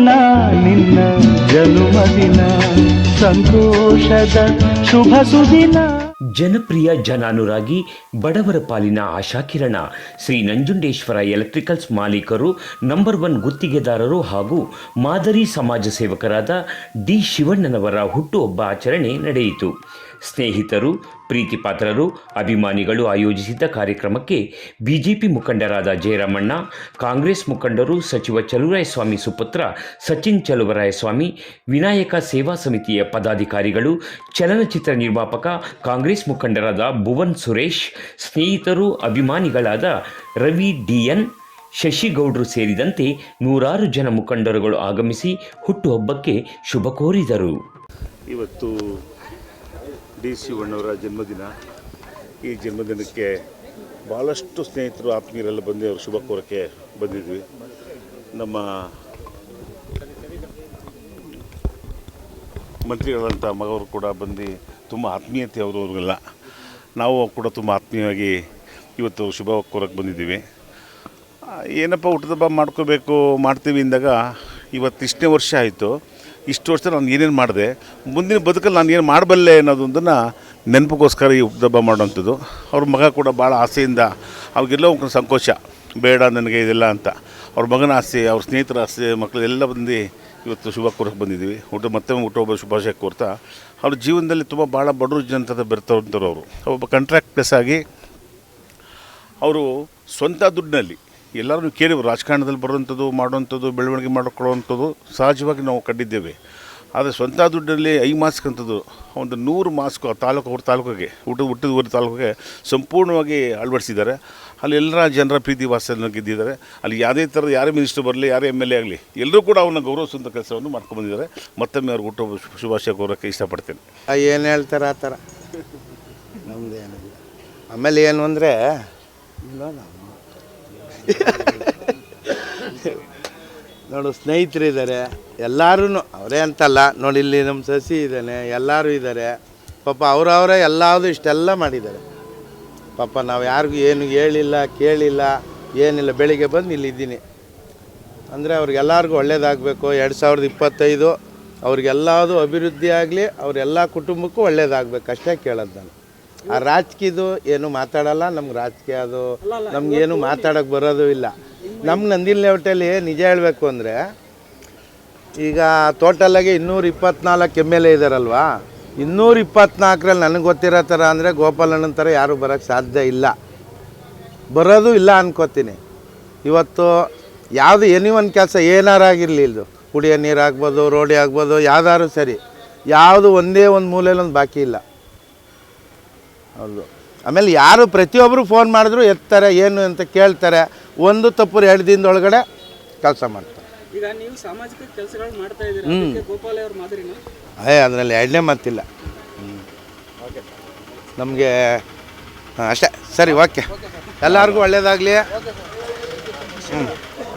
ದಿನ ನಿನ್ನ ಜನುಮದಿನ ಸಂತೋಷದ ಶುಭ ಸುದಿನ. ಜನಪ್ರಿಯ ಜನಾನುರಾಗಿ ಬಡವರ ಪಾಲಿನ ಆಶಾಕಿರಣ ಶ್ರೀ ನಂಜುಂಡೇಶ್ವರ ಎಲೆಕ್ಟ್ರಿಕಲ್ಸ್ ಮಾಲೀಕರು, ನಂಬರ್ ಒನ್ ಗುತ್ತಿಗೆದಾರರು ಹಾಗೂ ಮಾದರಿ ಸಮಾಜ ಸೇವಕರಾದ ಡಿ ಶಿವಣ್ಣನವರ ಹುಟ್ಟುಹಬ್ಬ ಆಚರಣೆ ನಡೆಯಿತು. ಸ್ನೇಹಿತರು, ಪ್ರೀತಿಪಾತ್ರರು, ಅಭಿಮಾನಿಗಳು ಆಯೋಜಿಸಿದ್ದ ಕಾರ್ಯಕ್ರಮಕ್ಕೆ ಬಿಜೆಪಿ ಮುಖಂಡರಾದ ಜಯರಾಮಣ್ಣ, ಕಾಂಗ್ರೆಸ್ ಮುಖಂಡರು ಸಚಿವ ಚಲುವರಾಯಸ್ವಾಮಿ ಸುಪುತ್ರ ಸಚಿನ್ ಚಲುವರಾಯಸ್ವಾಮಿ, ವಿನಾಯಕ ಸೇವಾ ಸಮಿತಿಯ ಪದಾಧಿಕಾರಿಗಳು, ಚಲನಚಿತ್ರ ನಿರ್ಮಾಪಕ, ಕಾಂಗ್ರೆಸ್ ಮುಖಂಡರಾದ ಭುವನ್ ಸುರೇಶ್, ಸ್ನೇಹಿತರು, ಅಭಿಮಾನಿಗಳಾದ ರವಿ ಡಿಎನ್, ಶಶಿಗೌಡರು ಸೇರಿದಂತೆ ನೂರಾರು ಜನ ಮುಖಂಡರುಗಳು ಆಗಮಿಸಿ ಹುಟ್ಟುಹಬ್ಬಕ್ಕೆ ಶುಭ ಕೋರಿದರು. ಇವತ್ತು ಡಿ ಸಿ ಬಣ್ಣವರ ಜನ್ಮದಿನ. ಈ ಜನ್ಮದಿನಕ್ಕೆ ಭಾಳಷ್ಟು ಸ್ನೇಹಿತರು, ಆತ್ಮೀಯರೆಲ್ಲ ಬಂದು ಅವ್ರ ಶುಭ ಕೋರಕ್ಕೆ ಬಂದಿದ್ವಿ. ನಮ್ಮ ಮಂತ್ರಿಗಳಂಥ ಮಗವರು ಕೂಡ ಬಂದು ತುಂಬ ಆತ್ಮೀಯತೆ ಅವರು ಅವ್ರಿಗೆಲ್ಲ. ನಾವು ಕೂಡ ತುಂಬ ಆತ್ಮೀಯವಾಗಿ ಇವತ್ತು ಶುಭ ಕೋರಕ್ಕೆ ಬಂದಿದ್ದೀವಿ. ಏನಪ್ಪ ಹುಟ್ಟದಬ್ಬ ಮಾಡ್ಕೋಬೇಕು, ಮಾಡ್ತೀವಿ ಅಂದಾಗ ಇವತ್ತು ಇಷ್ಟನೇ ವರ್ಷ ಆಯಿತು. ಇಷ್ಟು ವರ್ಷ ನಾನು ಏನೇನು ಮಾಡಿದೆ, ಮುಂದಿನ ಬದುಕಲ್ಲಿ ನಾನು ಏನು ಮಾಡಬಲ್ಲೆ ಅನ್ನೋದೊಂದನ್ನು ನೆನಪಿಗೋಸ್ಕರ ಈ ಉಪದಬ್ಬ ಮಾಡೋವಂಥದ್ದು. ಅವ್ರ ಮಗ ಕೂಡ ಭಾಳ ಆಸೆಯಿಂದ, ಅವ್ರಿಗೆಲ್ಲ ಒಂದು ಸಂಕೋಚ ಬೇಡ ನನಗೆ ಇದೆಲ್ಲ ಅಂತ. ಅವ್ರ ಮಗನ ಆಸೆ, ಅವ್ರ ಸ್ನೇಹಿತರ ಆಸೆ ಮಕ್ಕಳು ಎಲ್ಲ ಬಂದು ಇವತ್ತು ಶುಭ ಕೋರಕ್ಕೆ ಬಂದಿದ್ದೀವಿ. ಊಟ ಮತ್ತೆ ಹುಟ್ಟುಹಬ್ಬ ಶುಭಾಶಯ ಕೋರ್ತಾ. ಅವ್ರ ಜೀವನದಲ್ಲಿ ತುಂಬ ಭಾಳ ಬಡವರು ಜನತದ ಬೆರ್ತವಂಥವ್ರು ಅವರು. ಒಬ್ಬ ಕಾಂಟ್ರಾಕ್ಟ್ ಪ್ಲೇಸ್ ಆಗಿ, ಅವರು ಸ್ವಂತ ದುಡ್ಡಿನಲ್ಲಿ ಎಲ್ಲರೂ ಕೇಳಿದ್ರು ರಾಜಕಾರಣದಲ್ಲಿ ಬರುವಂಥದ್ದು ಮಾಡುವಂಥದ್ದು ಬೆಳವಣಿಗೆ ಮಾಡಿಕೊಳ್ಳುವಂಥದ್ದು ಸಹಜವಾಗಿ ನಾವು ಕಂಡಿದ್ದೇವೆ. ಆದರೆ ಸ್ವಂತ ದುಡ್ಡಲ್ಲಿ ಐ ಮಾಸ್ಕ್ ಅಂಥದ್ದು ಒಂದು ನೂರು ಮಾಸ್ಕ್ ಆ ತಾಲೂಕು ಅವ್ರ ತಾಲೂಕಿಗೆ ಊಟ ಹುಟ್ಟಿದ ಊರ ತಾಲೂಕಿಗೆ ಸಂಪೂರ್ಣವಾಗಿ ಅಳವಡಿಸಿದ್ದಾರೆ. ಅಲ್ಲಿ ಎಲ್ಲರ ಜನರ ಪ್ರೀತಿ ವಾಸನ ಗೆದ್ದಿದ್ದಾರೆ. ಅಲ್ಲಿ ಯಾವುದೇ ಥರದ ಯಾರೇ ಮಿನಿಸ್ಟರ್ ಬರಲಿ ಯಾರೇ ಎಂ ಎಲ್ ಎ ಆಗಲಿ ಎಲ್ಲರೂ ಕೂಡ ಅವನ್ನ ಗೌರವಿಸುವಂಥ ಕೆಲಸವನ್ನು ಮಾಡ್ಕೊಂಡ್ಬಂದಿದ್ದಾರೆ. ಮತ್ತೊಮ್ಮೆ ಅವ್ರಿಗೆ ಹುಟ್ಟು ಶುಭಾಶಯ ಕೋರೋಕ್ಕೆ ಇಷ್ಟಪಡ್ತೇನೆ. ಏನು ಹೇಳ್ತಾರೆ ಆ ಥರ? ನಮ್ದು ಏನಿಲ್ಲ ಆಮೇಲೆ ಏನು ಅಂದರೆ ನೋಡು ಸ್ನೇಹಿತರಿದ್ದಾರೆ ಎಲ್ಲರೂ ಅವರೇ ಅಂತಲ್ಲ. ನೋಡಿ, ಇಲ್ಲಿ ನಮ್ಮ ಸಸಿ ಇದ್ದಾನೆ, ಎಲ್ಲರೂ ಇದ್ದಾರೆ ಪಾಪ ಅವರವರೇ ಎಲ್ಲಾವುದು ಇಷ್ಟೆಲ್ಲ ಮಾಡಿದ್ದಾರೆ. ಪಾಪ ನಾವು ಯಾರಿಗೂ ಏನು ಹೇಳಿಲ್ಲ, ಕೇಳಿಲ್ಲ, ಏನಿಲ್ಲ, ಬೆಳಿಗ್ಗೆ ಬಂದು ಇಲ್ಲಿ ಇದ್ದೀನಿ. ಅಂದರೆ ಅವ್ರಿಗೆಲ್ಲರಿಗೂ ಒಳ್ಳೇದಾಗಬೇಕು. ಎರಡು ಸಾವಿರದ ಇಪ್ಪತ್ತೈದು, ಅವ್ರಿಗೆಲ್ಲದು ಅಭಿವೃದ್ಧಿ ಆಗಲಿ, ಅವರೆಲ್ಲ ಕುಟುಂಬಕ್ಕೂ ಒಳ್ಳೇದಾಗಬೇಕು. ಅಷ್ಟೇ ಕೇಳೋದು ನಾನು. ಆ ರಾಜಕೀಯದು ಏನು ಮಾತಾಡಲ್ಲ ನಮ್ಗೆ ರಾಜಕೀಯ ಅದು ನಮ್ಗೇನು ಮಾತಾಡೋಕ್ಕೆ ಬರೋದು ಇಲ್ಲ. ನಮ್ಮ ನಂದಿಲ್ ಲೇಔಟಲ್ಲಿ ನಿಜ ಹೇಳಬೇಕು ಅಂದರೆ ಈಗ ಟೋಟಲಾಗಿ ಇನ್ನೂರ ಇಪ್ಪತ್ನಾಲ್ಕು ಎಂ ಎಲ್ ಎ ಇದ್ದಾರಲ್ವಾ ಇನ್ನೂರ ಇಪ್ಪತ್ನಾಲ್ಕರಲ್ಲಿ ನನಗೆ ಗೊತ್ತಿರೋ ಥರ ಅಂದರೆ ಗೋಪಾಲಣ್ಣನ ಥರ ಯಾರೂ ಬರೋಕ್ಕೆ ಸಾಧ್ಯ ಇಲ್ಲ. ಬರೋದು ಇಲ್ಲ ಅನ್ಕೋತೀನಿ. ಇವತ್ತು ಯಾವುದು ಎನಿ ಒಂದು ಕೆಲಸ ಏನಾರು ಆಗಿರಲಿ ಇದು. ಕುಡಿಯೋ ನೀರು ಆಗ್ಬೋದು ರೋಡಿ ಆಗ್ಬೋದು ಯಾವ್ದಾದ್ರು ಸರಿ. ಯಾವುದು ಒಂದೇ ಒಂದು ಮೂಲೆಯಲ್ಲಿ ಒಂದು ಬಾಕಿ ಇಲ್ಲ. ಹೌದು. ಆಮೇಲೆ ಯಾರು ಪ್ರತಿಯೊಬ್ಬರು ಫೋನ್ ಮಾಡಿದ್ರು ಎತ್ತಾರೆ ಏನು ಅಂತ ಕೇಳ್ತಾರೆ ಒಂದು ತಪ್ಪು ಎರಡು ದಿನದೊಳಗಡೆ ಕೆಲಸ ಮಾಡ್ತಾರೆ. ಈಗ ನೀವು ಸಾಮಾಜಿಕ ಕೆಲಸಗಳು ಮಾಡ್ತಾ ಇದ್ದೀರಾ? ಅದಕ್ಕೆ ಗೋಪಾಲ ಅವ್ರ ಮಾದರಿನ? ಅದೇ ಅದರಲ್ಲಿ ಎರಡನೇ ಮಾತಿಲ್ಲ. ನಮಗೆ ಅಷ್ಟೇ. ಸರಿ ಓಕೆ. ಎಲ್ಲರಿಗೂ ಒಳ್ಳೇದಾಗಲಿ.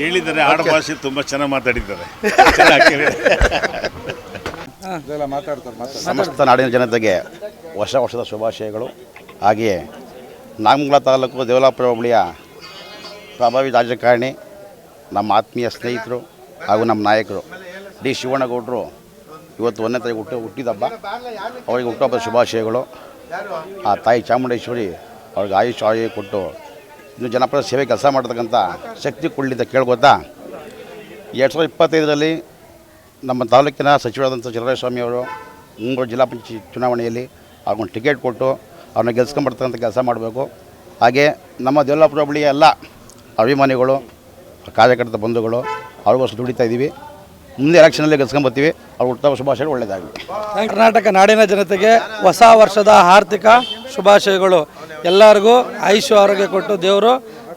ಹೇಳಿದ್ದಾರೆ ಆಡ ಭಾಷೆ ತುಂಬ ಚೆನ್ನಾಗಿ ಮಾತಾಡಿದ್ದಾರೆ. ಮಾತಾಡ್ತಾರೆ. ಸಮಸ್ತ ನಾಡಿನ ಜನತೆಗೆ ಹೊಸ ವರ್ಷದ ಶುಭಾಶಯಗಳು. ಹಾಗೆಯೇ ನಾಗಮಂಗಲ ತಾಲೂಕು ದೇವಲಾಪುರ ಹೋಬಳಿಯ ಪ್ರಭಾವಿ ರಾಜಕಾರಣಿ, ನಮ್ಮ ಆತ್ಮೀಯ ಸ್ನೇಹಿತರು ಹಾಗೂ ನಮ್ಮ ನಾಯಕರು ಡಿ. ಶಿವಣ್ಣಗೌಡರು ಇವತ್ತು ಒಂದನೇ ತಾರೀಕು ಹುಟ್ಟು ಹುಟ್ಟಿದಬ್ಬ. ಅವರಿಗೆ ಹುಟ್ಟುಹಬ್ಬದ ಶುಭಾಶಯಗಳು. ಆ ತಾಯಿ ಚಾಮುಂಡೇಶ್ವರಿ ಅವ್ರಿಗೆ ಆಯುಷ್ ಆಯು ಕೊಟ್ಟು ಇನ್ನು ಜನಪದ ಸೇವೆ ಕೆಲಸ ಮಾಡತಕ್ಕಂಥ ಶಕ್ತಿ ಕೊಡಲಿದ್ದ ಕೇಳ್ಕೊತಾ ಎರಡು ಸಾವಿರದ ಇಪ್ಪತ್ತೈದರಲ್ಲಿ ನಮ್ಮ ತಾಲೂಕಿನ ಸಚಿವರಾದಂಥ ಅವರು ಮುಂಬರುವ ಜಿಲ್ಲಾ ಪಂಚಾಯತ್ ಚುನಾವಣೆಯಲ್ಲಿ ಅವ್ರಿಗೊಂದು ಟಿಕೆಟ್ ಕೊಟ್ಟು ಅವ್ರನ್ನ ಗೆಲ್ಸ್ಕೊಂಬರ್ತಕ್ಕಂಥ ಕೆಲಸ ಮಾಡಬೇಕು. ಹಾಗೆ ನಮ್ಮ ದೇವಲಾಪುರ ಬಳಿ ಎಲ್ಲ ಅಭಿಮಾನಿಗಳು, ಕಾರ್ಯಕರ್ತ ಬಂಧುಗಳು ಅವ್ರಿಗೋಸ್ಕರ ದುಡಿತಾ ಇದ್ದೀವಿ. ಮುಂದೆ ಎಲೆಕ್ಷನಲ್ಲಿ ಗೆಲ್ಸ್ಕೊಂಬರ್ತೀವಿ. ಅವ್ರಿಗೆ ಉತ್ತಮ ಶುಭಾಶಯಗಳು ಒಳ್ಳೆಯದಾಗಲಿ. ಕರ್ನಾಟಕ ನಾಡಿನ ಜನತೆಗೆ ಹೊಸ ವರ್ಷದ ಆರ್ಥಿಕ ಶುಭಾಶಯಗಳು. ಎಲ್ಲರಿಗೂ ಆಯುಷು ಆರೋಗ್ಯ ಕೊಟ್ಟು ದೇವರು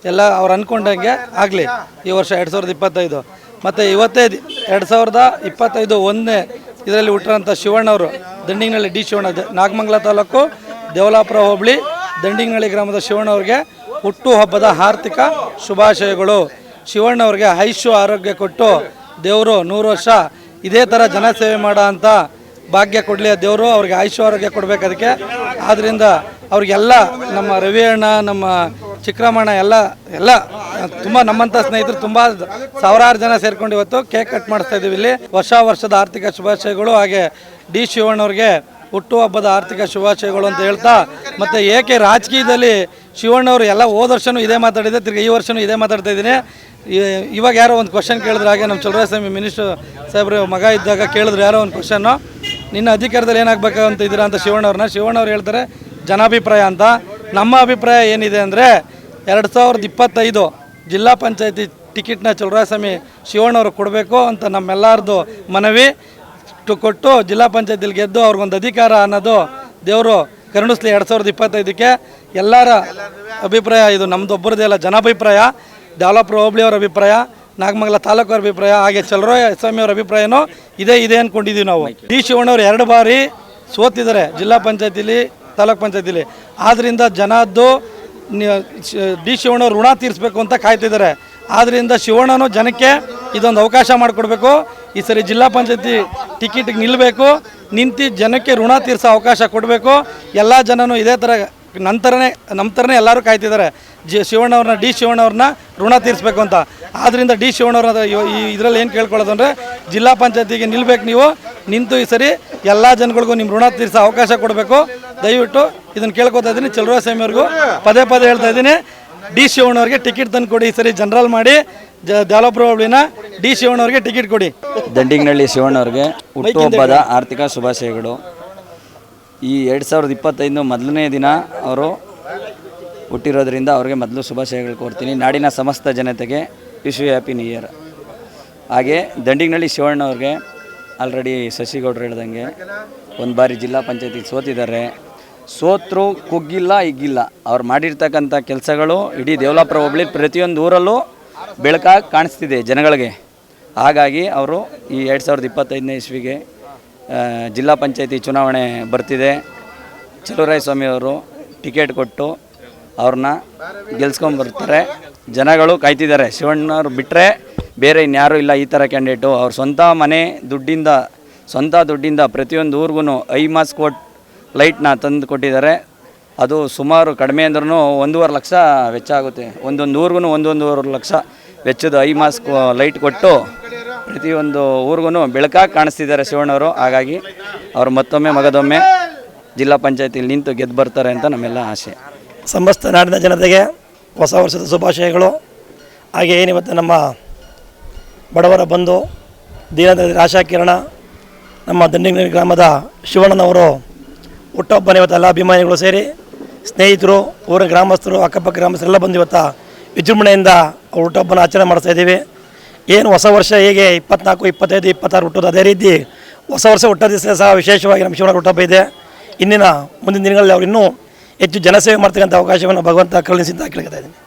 ಎಲ್ಲ ಅವ್ರು ಅಂದ್ಕೊಂಡಂಗೆ ಆಗಲಿ. ಈ ವರ್ಷ ಎರಡು ಸಾವಿರದ ಇಪ್ಪತ್ತೈದು. ಮತ್ತು ಇವತ್ತೇ ಎರಡು ಸಾವಿರದ ಇಪ್ಪತ್ತೈದು ಒಂದನೇ ಇದರಲ್ಲಿ ಹುಟ್ಟಿರೋಂಥ ಶಿವಣ್ಣವರು ದಂಡಿಂಗ್ನಳ್ಳಿ ಡಿ ಶಿವಣ್ಣ ನಾಗಮಂಗಲ ತಾಲೂಕು ದೇವಲಾಪುರ ಹೋಬಳಿ ದಂಡಿಂಗ್ನಳ್ಳಿ ಗ್ರಾಮದ ಶಿವಣ್ಣವ್ರಿಗೆ ಹುಟ್ಟುಹಬ್ಬದ ಆರ್ಥಿಕ ಶುಭಾಶಯಗಳು. ಶಿವಣ್ಣವ್ರಿಗೆ ಆಯುಷ್ಯ ಆರೋಗ್ಯ ಕೊಟ್ಟು ದೇವರು ನೂರು ವರ್ಷ ಇದೇ ಥರ ಜನಸೇವೆ ಮಾಡೋ ಅಂಥ ಭಾಗ್ಯ ಕೊಡಲಿ ದೇವರು, ಅವ್ರಿಗೆ ಆಯುಷ್ಯ ಆರೋಗ್ಯ ಕೊಡಬೇಕು ಅದಕ್ಕೆ. ಆದ್ದರಿಂದ ಅವ್ರಿಗೆಲ್ಲ ನಮ್ಮ ರವಿ ಅಣ್ಣ ನಮ್ಮ ಚಿಕ್ಕರಾಮಣ್ಣ ಎಲ್ಲ ಎಲ್ಲ ತುಂಬ ನಮ್ಮಂಥ ಸ್ನೇಹಿತರು ತುಂಬ ಸಾವಿರಾರು ಜನ ಸೇರ್ಕೊಂಡು ಇವತ್ತು ಕೇಕ್ ಕಟ್ ಮಾಡಿಸ್ತಾ ಇದ್ದೀವಿ ಇಲ್ಲಿ. ವರ್ಷ ವರ್ಷದ ಆರ್ಥಿಕ ಶುಭಾಶಯಗಳು ಹಾಗೆ ಡಿ ಶಿವಣ್ಣವ್ರಿಗೆ ಹುಟ್ಟುಹಬ್ಬದ ಆರ್ಥಿಕ ಶುಭಾಶಯಗಳು ಅಂತ ಹೇಳ್ತಾ, ಮತ್ತು ಏಕೆ ರಾಜಕೀಯದಲ್ಲಿ ಶಿವಣ್ಣವರು ಎಲ್ಲ ಹೋದ ವರ್ಷನೂ ಇದೇ ಮಾತಾಡಿದೆ, ತಿರ್ಗಿ ಈ ವರ್ಷನೂ ಇದೇ ಮಾತಾಡ್ತಾ ಇದ್ದೀನಿ. ಇವಾಗ ಯಾರೋ ಒಂದು ಕ್ವಶನ್ ಕೇಳಿದ್ರೆ ಹಾಗೆ ನಮ್ಮ ಚಲುವರಾಯಸ್ವಾಮಿ ಮಿನಿಸ್ಟರ್ ಸಾಹೇಬ್ರ ಮಗ ಇದ್ದಾಗ ಕೇಳಿದ್ರು ಯಾರೋ ಒಂದು ಕ್ವಶನ್ನು ನಿನ್ನ ಅಧಿಕಾರದಲ್ಲಿ ಏನಾಗಬೇಕು ಅಂತ ಇದ್ದೀರಾ ಅಂತ ಶಿವಣ್ಣವ್ರನ್ನ ಶಿವಣ್ಣವ್ರು ಹೇಳ್ತಾರೆ, ಜನಾಭಿಪ್ರಾಯ ಅಂತ. ನಮ್ಮ ಅಭಿಪ್ರಾಯ ಏನಿದೆ ಅಂದರೆ, ಎರಡು ಸಾವಿರದ ಇಪ್ಪತ್ತೈದು ಜಿಲ್ಲಾ ಪಂಚಾಯತಿ ಟಿಕೆಟ್ನ ಚಲುವರಾಯಸ್ವಾಮಿ ಶಿವಣ್ಣವ್ರಿಗೆ ಕೊಡಬೇಕು ಅಂತ ನಮ್ಮೆಲ್ಲರದು ಮನವಿ. ಕೊಟ್ಟು ಜಿಲ್ಲಾ ಪಂಚಾಯತಿಲಿ ಗೆದ್ದು ಅವ್ರಿಗೊಂದು ಅಧಿಕಾರ ಅನ್ನೋದು ದೇವರು ಕರುಣಿಸ್ಲಿ ಎರಡು ಸಾವಿರದ ಇಪ್ಪತ್ತೈದಕ್ಕೆ. ಎಲ್ಲರ ಅಭಿಪ್ರಾಯ ಇದು ನಮ್ಮದೊಬ್ಬರದೇ ಅಲ್ಲ, ಜನಾಭಿಪ್ರಾಯ ಡೆವಲಪರ್ ಹೋಬಳಿಯವ್ರ ಅಭಿಪ್ರಾಯ, ನಾಗಮಂಗಲ ತಾಲೂಕು ಅಭಿಪ್ರಾಯ, ಹಾಗೆ ಚಲರಾಯ ಸ್ವಾಮಿ ಅವ್ರ ಅಭಿಪ್ರಾಯನೂ ಇದೇ, ಇದೆ ಅಂದ್ಕೊಂಡಿದ್ದೀವಿ ನಾವು. ಡಿ ಶಿವಣ್ಣವ್ರು ಎರಡು ಬಾರಿ ಸೋತಿದ್ದಾರೆ ಜಿಲ್ಲಾ ಪಂಚಾಯತಿಲಿ, ತಾಲೂಕ್ ಪಂಚಾಯತಿಲಿ. ಆದ್ದರಿಂದ ಜನದ್ದು ಡಿ ಶಿವಣ್ಣ ಋಣ ತೀರಿಸಬೇಕು ಅಂತ ಕಾಯ್ತಿದ್ದಾರೆ. ಆದ್ದರಿಂದ ಶಿವಣ್ಣನು ಜನಕ್ಕೆ ಇದೊಂದು ಅವಕಾಶ ಮಾಡಿಕೊಡ್ಬೇಕು. ಈ ಸರಿ ಜಿಲ್ಲಾ ಪಂಚಾಯತಿ ಟಿಕೆಟ್ಗೆ ನಿಲ್ಲಬೇಕು ನಿಂತು ಜನಕ್ಕೆ ಋಣ ತೀರಿಸೋ ಅವಕಾಶ ಕೊಡಬೇಕು. ಎಲ್ಲ ಜನನೂ ಇದೇ ಥರ ನಂತರನೇ ನಮ್ಮ ಥರನೇ ಎಲ್ಲರೂ ಕಾಯ್ತಿದ್ದಾರೆ. ಜಿ, ಶಿವಣ್ಣವ್ರನ್ನ, ಡಿ ಶಿವಣ್ಣವ್ರನ್ನ ಋಣ ತೀರಿಸ್ಬೇಕು ಅಂತ. ಆದ್ದರಿಂದ ಡಿ ಶಿವಣ್ಣವ್ರ ಈ ಇದರಲ್ಲಿ ಏನು ಕೇಳ್ಕೊಳ್ಳೋದು ಅಂದರೆ ಜಿಲ್ಲಾ ಪಂಚಾಯತಿಗೆ ನಿಲ್ಬೇಕು ನೀವು. ನಿಂತು ಈ ಸರಿ ಎಲ್ಲ ಜನಗಳಿಗೂ ನಿಮ್ಮ ಋಣ ತೀರಿಸೋ ಅವಕಾಶ ಕೊಡಬೇಕು. ದಯವಿಟ್ಟು ಇದನ್ನು ಕೇಳ್ಕೊತಾ ಇದ್ದೀನಿ. ಚಲುವರಾಯಸ್ವಾಮಿ ಅವ್ರಿಗೂ ಪದೇ ಪದೇ ಹೇಳ್ತಾ ಇದ್ದೀನಿ. ಡಿ ಶಿವಣ್ಣವ್ರಿಗೆ ಟಿಕೆಟ್ ತಂದು ಕೊಡಿ ಈ ಸರಿ ಜನರಲ್ ಮಾಡಿ ಜ ಡೆವಲಪರ್ ಹೋಬಳಿನ ಡಿ ಶಿವಣ್ಣವ್ರಿಗೆ ಟಿಕೆಟ್ ಕೊಡಿ. ದಂಡಿಗನಹಳ್ಳಿ ಶಿವಣ್ಣವ್ರಿಗೆ ಹುಟ್ಟುಹಬ್ಬದ ಆರ್ಥಿಕ ಶುಭಾಶಯಗಳು. ಈ ಎರಡು ಸಾವಿರದ ಇಪ್ಪತ್ತೈದು ಮೊದಲನೇ ದಿನ ಅವರು ಹುಟ್ಟಿರೋದ್ರಿಂದ ಅವ್ರಿಗೆ ಮೊದಲು ಶುಭಾಶಯಗಳು ಕೋರ್ತೀನಿ. ನಾಡಿನ ಸಮಸ್ತ ಜನತೆಗೆ ವಿಶ್ವ ಹ್ಯಾಪಿ ನ್ಯೂ ಇಯರ್. ಹಾಗೆ ದಂಡಿಗನಹಳ್ಳಿ ಶಿವಣ್ಣವ್ರಿಗೆ ಆಲ್ರೆಡಿ ಶಶಿಗೌಡರು ಹೇಳ್ದಂಗೆ ಒಂದು ಬಾರಿ ಜಿಲ್ಲಾ ಪಂಚಾಯತಿಗೆ ಸೋತಿದ್ದಾರೆ. ಸೋತ್ರು, ಕುಗ್ಗಿಲ್ಲ, ಹಿಗ್ಗಿಲ್ಲ. ಅವ್ರು ಮಾಡಿರ್ತಕ್ಕಂಥ ಕೆಲಸಗಳು ಇಡೀ ದೇವಲಾಪುರ ಹೋಬಳಿ ಪ್ರತಿಯೊಂದು ಊರಲ್ಲೂ ಬೆಳಕಾಗಿ ಕಾಣಿಸ್ತಿದೆ ಜನಗಳಿಗೆ. ಹಾಗಾಗಿ ಅವರು ಈ ಎರಡು ಸಾವಿರದ ಇಪ್ಪತ್ತೈದನೇ ಇಸ್ವಿಗೆ ಜಿಲ್ಲಾ ಪಂಚಾಯತಿ ಚುನಾವಣೆ ಬರ್ತಿದೆ. ಸ್ವಾಮಿ ಅವರು ಟಿಕೆಟ್ ಕೊಟ್ಟು ಅವ್ರನ್ನ ಗೆಲ್ಸ್ಕೊಂಬರ್ತಾರೆ. ಜನಗಳು ಕಾಯ್ತಿದ್ದಾರೆ. ಶಿವಣ್ಣವ್ರು ಬಿಟ್ಟರೆ ಬೇರೆ ಇನ್ಯಾರೂ ಇಲ್ಲ ಈ ಥರ ಕ್ಯಾಂಡಿಡೇಟು. ಅವ್ರ ಸ್ವಂತ ಮನೆ ದುಡ್ಡಿಂದ, ಸ್ವಂತ ದುಡ್ಡಿಂದ ಪ್ರತಿಯೊಂದು ಊರಿಗೂ ಐ ಮಾಸ್ ಕೋಟ್ ಲೈಟ್ನ ತಂದು ಕೊಟ್ಟಿದ್ದಾರೆ. ಅದು ಸುಮಾರು ಕಡಿಮೆ ಅಂದ್ರೂ ಒಂದೂವರೆ ಲಕ್ಷ ವೆಚ್ಚ ಆಗುತ್ತೆ. ಒಂದೊಂದು ಊರಿಗೂ ಒಂದೊಂದೂವರೆ ಲಕ್ಷ ವೆಚ್ಚದ ಐ ಮಾಸ್ಕ್ ಲೈಟ್ ಕೊಟ್ಟು ಪ್ರತಿಯೊಂದು ಊರಿಗೂ ಬೆಳಕಾಗಿ ಕಾಣಿಸ್ತಿದ್ದಾರೆ ಶಿವಣ್ಣವರು. ಹಾಗಾಗಿ ಅವರು ಮತ್ತೊಮ್ಮೆ ಮಗದೊಮ್ಮೆ ಜಿಲ್ಲಾ ಪಂಚಾಯತಿಲಿ ನಿಂತು ಗೆದ್ದು ಬರ್ತಾರೆ ಅಂತ ನಮ್ಮೆಲ್ಲ ಆಸೆ. ಸಮಸ್ತ ನಾಡಿನ ಜನತೆಗೆ ಹೊಸ ವರ್ಷದ ಶುಭಾಶಯಗಳು. ಹಾಗೆ ಏನಿವತ್ತು ನಮ್ಮ ಬಡವರ ಬಂಧು ದೀನದ ಆಶಾಕಿರಣ ನಮ್ಮ ದಂಡಿಗನಹಳ್ಳಿ ಗ್ರಾಮದ ಶಿವಣ್ಣನವರು ಹುಟ್ಟುಹಬ್ಬನ ಇವತ್ತು ಎಲ್ಲ ಅಭಿಮಾನಿಗಳು ಸೇರಿ ಸ್ನೇಹಿತರು ಊರ ಗ್ರಾಮಸ್ಥರು, ಅಕ್ಕಪಕ್ಕ ಗ್ರಾಮಸ್ಥರೆಲ್ಲ ಬಂದು ಇವತ್ತು ವಿಜೃಂಭಣೆಯಿಂದ ಅವ್ರ ಹುಟ್ಟುಹಬ್ಬನ ಆಚರಣೆ ಮಾಡ್ತಾ ಇದ್ದೀವಿ. ಏನು ಹೊಸ ವರ್ಷ ಹೇಗೆ ಇಪ್ಪತ್ನಾಲ್ಕು, ಇಪ್ಪತ್ತೈದು, ಇಪ್ಪತ್ತಾರು ಹುಟ್ಟೋದು ಅದೇ ರೀತಿ ಹೊಸ ವರ್ಷ ಹುಟ್ಟೋ ದಿವಸ ಸಹ ವಿಶೇಷವಾಗಿ ನಮ್ಮ ಶಿವನ ಹುಟ್ಟಬ್ಬ ಇದೆ. ಇಂದಿನ ಮುಂದಿನ ದಿನಗಳಲ್ಲಿ ಅವ್ರು ಇನ್ನೂ ಹೆಚ್ಚು ಜನಸೇವೆ ಮಾಡ್ತಕ್ಕಂಥ ಅವಕಾಶವನ್ನು ಭಗವಂತ ಕರುಣಿಸಿದ್ದ ಕೇಳ್ಕೊತಾ ಇದ್ದೀನಿ.